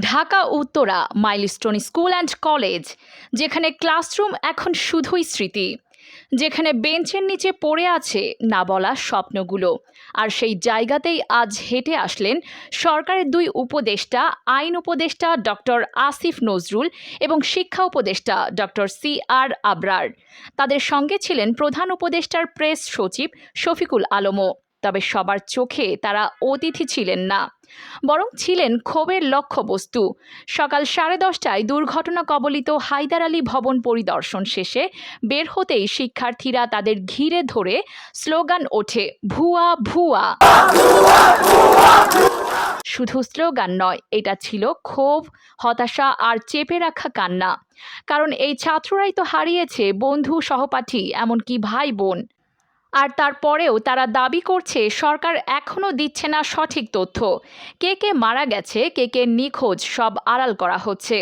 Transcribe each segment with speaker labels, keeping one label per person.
Speaker 1: Dhaka, Uttara, milestone school and college, যেখানে classroom এখন শুধুই স্মৃতি। যেখানে বেঞ্চের নিচে পড়ে আছে না বলা স্বপ্নগুলো। আর সেই জায়গাতেই আজ হেঁটে আসলেন সরকারের দুই উপদেষ্টা, আইন উপদেষ্টা ডক্টর আসিফ নজরুল এবং শিক্ষা উপদেষ্টা ডক্টর সি আর আবরার। তাদের সঙ্গে ছিলেন প্রধান উপদেষ্টার প্রেস সচিব শফিকুল আলমও। তবে সবার চোখে তারা অতিথি ছিলেন না, বরং ছিলেন ক্ষোভের লক্ষ্যবস্তু। সকাল সাড়ে দশটায় দুর্ঘটনা কবলিত হায়দার আলী ভবন পরিদর্শন শেষে বের হতেই শিক্ষার্থীরা তাদের ঘিরে ধরে স্লোগান ওঠে, ভুয়া ভুয়া। শুধু স্লোগান নয়, এটা ছিল ক্ষোভ, হতাশা আর চেপে রাখা কান্না। কারণ এই ছাত্ররাই তো হারিয়েছে বন্ধু, সহপাঠী, এমনকি ভাই বোন আর তারপরেও তারা দাবি করছে সরকার এখনও দিচ্ছে না সঠিক তথ্য। কে কে মারা গেছে, কে কে নিখোঁজ, সব আড়াল করা হচ্ছে।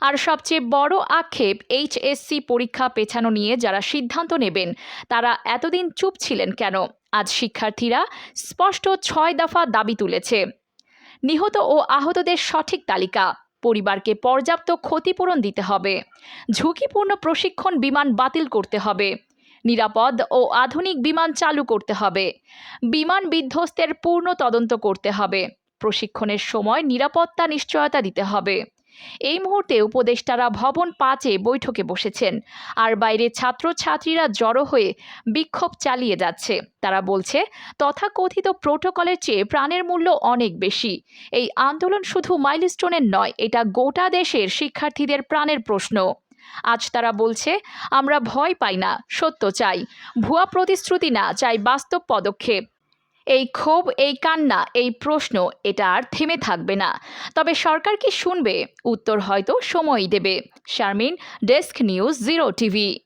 Speaker 1: আর সবচেয়ে বড় আক্ষেপ এইচএসসি পরীক্ষা পেছানো নিয়ে যারা সিদ্ধান্ত নেবেন, তারা এতদিন চুপ ছিলেন কেন? আজ শিক্ষার্থীরা স্পষ্ট ছয় দফা দাবি তুলেছে। নিহত ও আহতদের সঠিক তালিকা, পরিবারকে পর্যাপ্ত ক্ষতিপূরণ দিতে হবে, ঝুঁকিপূর্ণ প্রশিক্ষণ বিমান বাতিল করতে হবে নিরাপদ ও আধুনিক বিমান চালু করতে হবে। বিমান বিধ্বস্তের পূর্ণ তদন্ত করতে হবে। প্রশিক্ষণের সময় নিরাপত্তা নিশ্চয়তা দিতে হবে। এই মুহূর্তে উপদেষ্টারা ভবন পাঁচে বৈঠকে বসেছেন। আর বাইরে ছাত্রছাত্রীরা জড়ো হয়ে বিক্ষোভ চালিয়ে যাচ্ছে। তারা বলছে, তথাকথিত প্রোটোকলের চেয়ে প্রাণের মূল্য অনেক বেশি। এই আন্দোলন শুধু মাইলস্টোনের নয়, এটা গোটা দেশের শিক্ষার্থীদের প্রাণের প্রশ্ন। আজ তারা বলছে, আমরা ভয় পাই না, সত্য চাই। ভুয়া প্রতিশ্রুতি না, চাই বাস্তব পদক্ষেপ। এই ক্ষোভ, এই কান্না, এই প্রশ্ন, এটা আর থেমে থাকবে না। তবে সরকার কি শুনবে? উত্তর হয়তো সময়ই দেবে। Sharmin, desk news zero TV.